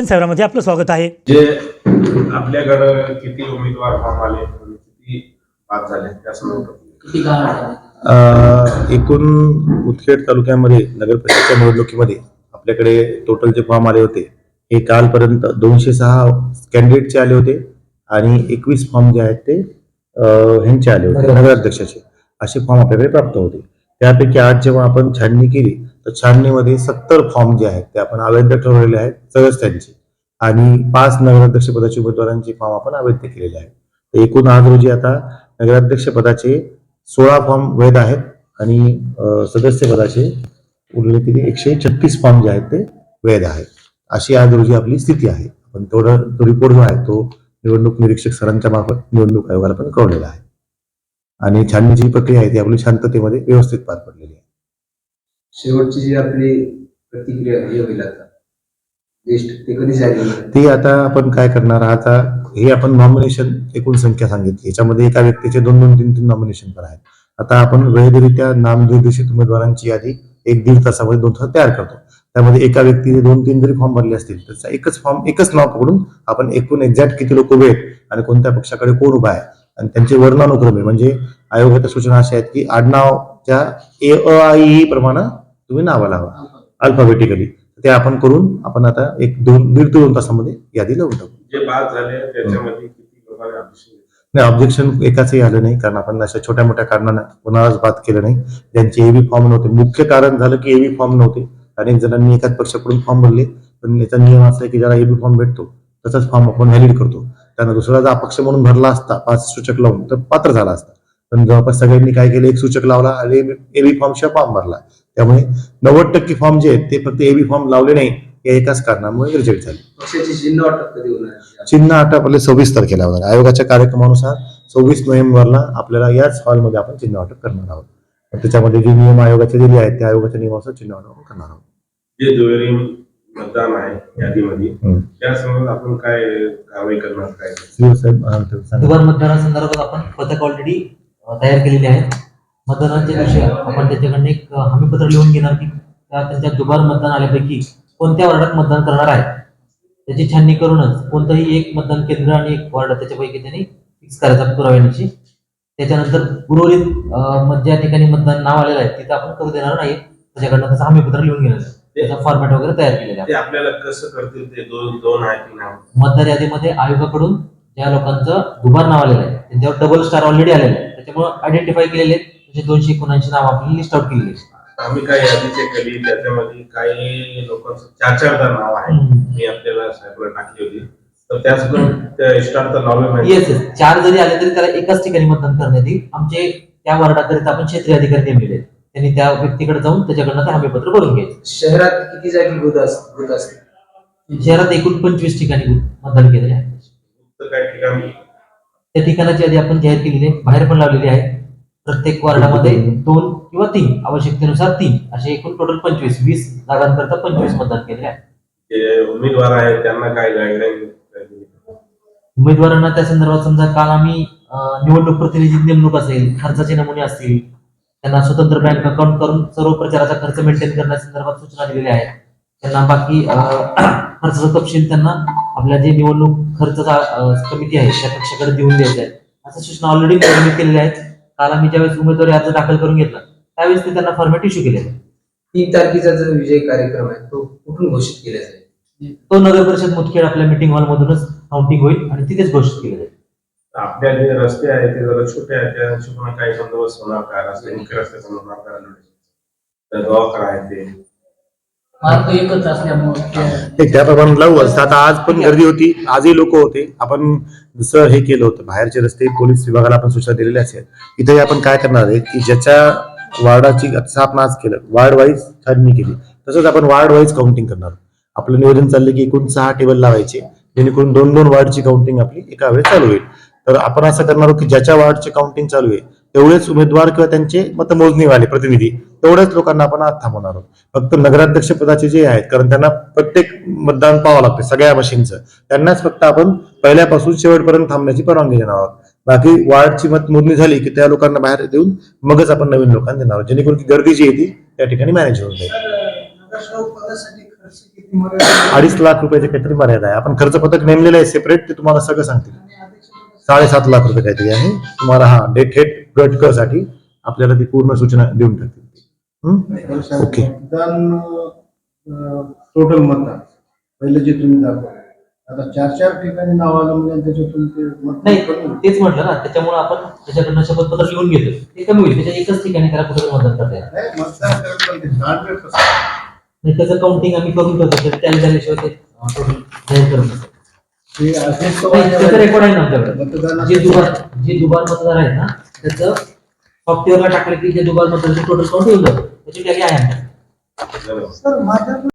Mission सेवरामध्ये आपलं स्वागत आहे. जे आपल्याकडं किती उमेदवार फॉर्म आले किती पास झाले त्या एकूण मुदखेड तालुक्यामध्ये नगर परिषदेच्या निवडणुकीमध्ये आपल्याकडे टोटल जे फॉर्म आले होते हे कालपर्यंत दोनशे सहा कॅन्डिडेटचे आले होते आणि एकवीस फॉर्म जे आहेत ते अ, ह्यांचे आले होते नगराध्यक्षाचे. असे फॉर्म आपल्याकडे प्राप्त होते. त्यापैकी आज जेव्हा आपण छाननी केली तर सत्तर फॉर्म जे आहेत ते आपण अवैध ठरवलेले आहेत सदस्यांचे आणि पाच नगराध्यक्ष पदाचे उमेदवारांचे फॉर्म आपण अवैध केलेले आहेत. तर एकूण आज रोजी आता नगराध्यक्ष पदाचे सोळा फॉर्म वैध आहेत आणि सदस्य पदाचे उरलेले किती एकशे छत्तीस फॉर्म जे आहेत ते वैध आहेत. अशी आज रोजी आपली स्थिती आहे. पण थोडा तो रिपोर्ट जो आहे तो निवडणूक निरीक्षक सरांच्या मार्फत निवडणूक आयोगाला पण कळवलेला आहे. आणि छाननीची प्रक्रिया आहे ती आपली शांततेमध्ये व्यवस्थित पार पडलेली आहे. शेवटची जी आपली प्रतिक्रिया हे होईल आता. ते कधी जाहीर आता आपण काय करणार? आता हे आपण नॉमिनेशन एकूण संख्या सांगितली. याच्यामध्ये एका व्यक्तीचे दोन दोन तीन तीन नॉमिनेशन पण आहेत आता आपण वैधरित्या नामनिर्देशित उमेदवारांची यादी एक दीड तासामध्ये दोन तास तयार करतो. त्यामध्ये एका व्यक्तीने दोन तीन जरी फॉर्म भरले असतील त्याचा एकच फॉर्म एकच नाव पकडून आपण एकूण एक्झॅक्ट किती लोक उभे आहेत आणि कोणत्या पक्षाकडे कोण उभा आहे आणि त्यांचे वर्णानुक्रमे म्हणजे आयोगाच्या सूचना अशा आहेत की आडनावच्या ए अ आय ई प्रमाणे तुम्ही नावा लावा. अल्फाबेटिकली ते आपण करून आपण आता एक दोन दीड ते दोन तासामध्ये यादी लावून टाकू. जे पास झाले त्याच्यामध्ये किती लोकांनी ऑडिशन नाही ऑब्जेक्शन एकाचही आलं नाही कारण आपण अशा छोट्या मोठ्या कारणानं कोणालाच बात केलं नाही. ज्यांचे एबी फॉर्म नव्हते. मुख्य कारण झालं की एबी फॉर्म नव्हते. अनेक जणांनी एकाच पक्षाकडून फॉर्म भरले. पण याचा नियम असा आहे की ज्याला एबी फॉर्म भेटतो तसाच फॉर्म आपण व्हॅलिड करतो. त्यानं दुसरा जर अपक्ष म्हणून भरला असता पाच सूचक लावून तर पात्र झाला असता. पण जवळपास सगळ्यांनी काय केलं? एक सूचक लावला आणि एबी फॉर्म शिवाय फॉर्म भरला त्यामुळे नव्वद टक्के फॉर्म जे आहेत ते फक्त एबी फॉर्म लावले नाही या एकाच कारणामुळे रिजेक्ट झाले. चिन्ह वाटप कधी होणार? आहे? चिन्ह आठ आपले सव्वीस तारखेला होणार. आहे. आयोगाच्या कार्यक्रमानुसार सव्वीस नोव्हेंबरला आपल्याला याच हॉलमध्ये आपण चिन्ह वाटप करणार आहोत. त्याच्यामध्ये जे नियम आयोगाचे दिले आहेत त्या आयोगाच्या नियमानुसार चिन्ह वाटप आपण करणार आहोत. जे दुहेरी मतदान आहे यादीमध्ये हम्म. त्या संदर्भात आपण काय कारवाई करणार काय? साहेब मतदानासंदर्भात आपण पथक ऑलरेडी तयार केलेली आहेत. मतदानाच्या दिवशी आपण त्याच्याकडनं एक हमीपत्र लिहून घेणार की त्या त्यांच्या दुबार मतदान आल्यापैकी कोणत्या वार्डात मतदान करणार आहे त्याची छाननी करूनच कोणतंही एक मतदान केंद्र आणि एक वार्ड त्याच्यापैकी त्यांनी फिक्स करायचा पुराव्यानिशी त्याच्यानंतर उर्वरित ज्या ठिकाणी मतदान नाव आलेलं आहे तिथं आपण करू देणार नाही. त्याच्याकडनं तसं हमीपत्र लिहून घेणार. त्याचा फॉर्मॅट वगैरे तयार केलेला आहे. ते आपल्याला कसं करतील ते दोन दोन मतदार यादीमध्ये आयोगाकडून ज्या लोकांचं दुबार नाव आलेलं आहे त्यांच्यावर डबल स्टार ऑलरेडी आलेलं आहे त्याच्यामुळे आयडेंटिफाय केलेले आहेत. म्हणजे दोनशे एकोणऐंशी नाव आपल्याला लिस्ट आउट केलेली आहेत. आम्ही काय यादी चेक केली त्याच्यामध्ये काही लोकांचं चार चार नाव आहे. मी आपल्याला साहेबला टाकली होती. तर त्याच येस येस चार जरी आले तरी त्याला एकाच ठिकाणी मतदान करण्यात येईल आमचे त्या वार्डाकरिता आपण क्षेत्रीय अधिकारी नेमलेले आहेत. त्यांनी त्या व्यक्तीकडे जाऊन त्याच्याकडनं ते हमीपत्र भरून घ्यायचं. शहरात किती जागी बूथ असते शहरात एकूण पंचवीस ठिकाणी मतदान केलेले आहे. तर काही ठिकाणी त्या ठिकाणाची यादी आपण जाहीर केलेली आहे. बाहेर पण लावलेली आहे. प्रत्येक वार्डामध्ये दोन किंवा तीन आवश्यकतेनुसार तीन असे एकूण टोटल पंचवीस वीस जागांकरता पंचवीस मतदान केलेले आहे. जे उमेदवार आहेत त्यांना काय गाईडलाईन उमेदवारांना त्या संदर्भात समजा काल आम्ही अं, निवडणूक प्रतिनिधी नेमणूक असेल खर्चाचे नमुने असतील त्यांना स्वतंत्र बँक अकाउंट करून सर्व प्रचाराचा खर्च मेंटेन करण्यासंदर्भात सूचना दिलेल्या आहेत. त्यांना बाकी अं, खर्चाचा तपशील त्यांना आपल्या जे निवडणूक खर्चाचा कमिटी आहे त्या पक्षाकडे देऊन द्यायचा आहे अशा सूचना ऑलरेडी निर्मित केलेल्या आहेत. काल आम्ही ज्यावेळेस उमेदवारी अर्ज दाखल करून घेतला त्यावेळेस ते त्यांना फॉर्मॅट इश्यू केले तीन तारखेचा जो विजय कार्यक्रम आहे तो कुठून घोषित केला जाईल? तो नगर परिषद मुदखेड आपल्या मिटिंग हॉलमधूनच काउंटिंग होईल आणि तिथेच घोषित केलं जाईल. आपल्या जे रस्ते आहेत ते जरा छोटे आहेत त्या हिशोबाने काही बंदोबस्त होणार का रस्ते मुख्य रस्त्याचा होणार का तर दवाखाना आहे ते. मार्ग एकच असल्यामुळे त्याप्रमाणे आता आज पण गर्दी होती. आजही लोक होते. आपण दुसरं हे केलं होतं. बाहेरचे रस्ते पोलीस विभागाला आपण सूचना दिलेल्या आहेत. इथे आपण काय करणार आहे की ज्याच्या वार्डाची आपण आज केलं. वार्ड वाईज छाननी केली. तसंच आपण वार्ड वाईज काउंटिंग करणार. आपलं नियोजन चाललं की एकूण सहा टेबल लावायचे. जेणेकरून दोन दोन वार्डची काउंटिंग आपली एका वेळेस चालू होईल. तर आपण असं करणार आहोत की ज्याच्या वार्डची काउंटिंग चालू आहे तेवढेच उमेदवार किंवा त्यांचे मतमोजणीवाले प्रतिनिधी तेवढ्याच लोकांना आपण आज थांबवणार आहोत. फक्त नगराध्यक्ष पदाचे जे आहेत कारण त्यांना प्रत्येक मतदान पाहावं लागते सगळ्या मशीनचं. त्यांनाच फक्त आपण पहिल्यापासून शेवटपर्यंत थांबण्याची परवानगी देणार आहोत. बाकी वार्डची मतमोजणी झाली की त्या लोकांना बाहेर देऊन मगच आपण नवीन लोकांना देणार आहोत. जेणेकरून की गर्दी जी येते त्या ठिकाणी मॅनेज होऊन जाईल. अडीच लाख रुपयाचे काहीतरी मर्यादा आहे. आपण खर्च पथक नेमलेलं आहे सेपरेट ते तुम्हाला सगळं सांगतील. साडेसात लाख रुपये काहीतरी आहे. तुम्हाला हा डेट हेट गटसाठी आपल्याला ती पूर्ण सूचना देऊन टाकतील हं? ओके. टोटल मतदान. पहिलं जे तुम्ही दाखवा आता चार चार ठिकाणी नाव आलं म्हणजे त्याच्यातून ते नाही. तेच म्हटलं ना त्याच्यामुळे आपण त्याच्याकडनं शपथपत्र लिहून घेतो ते कमी होईल. त्याच्या एकच ठिकाणी त्याला कुठे मतदान करता येईल करत त्याचं काउंटिंग आम्ही करून ठेवतो तर त्या झाल्याशिवाय ते टोटल जाहीर करत नसतो. त्याचं रेकॉर्ड आहे. ना आमच्याकडे जे दुबार जे दुबार मतदार आहेत ना त्याचं सॉफ्टवेअरला टाकलं की जे दुबार मतदाराचे टोटल काउंट येऊन जातं. त्याची टॅली आहे आमच्याकडे बरोबर. सर माझ्या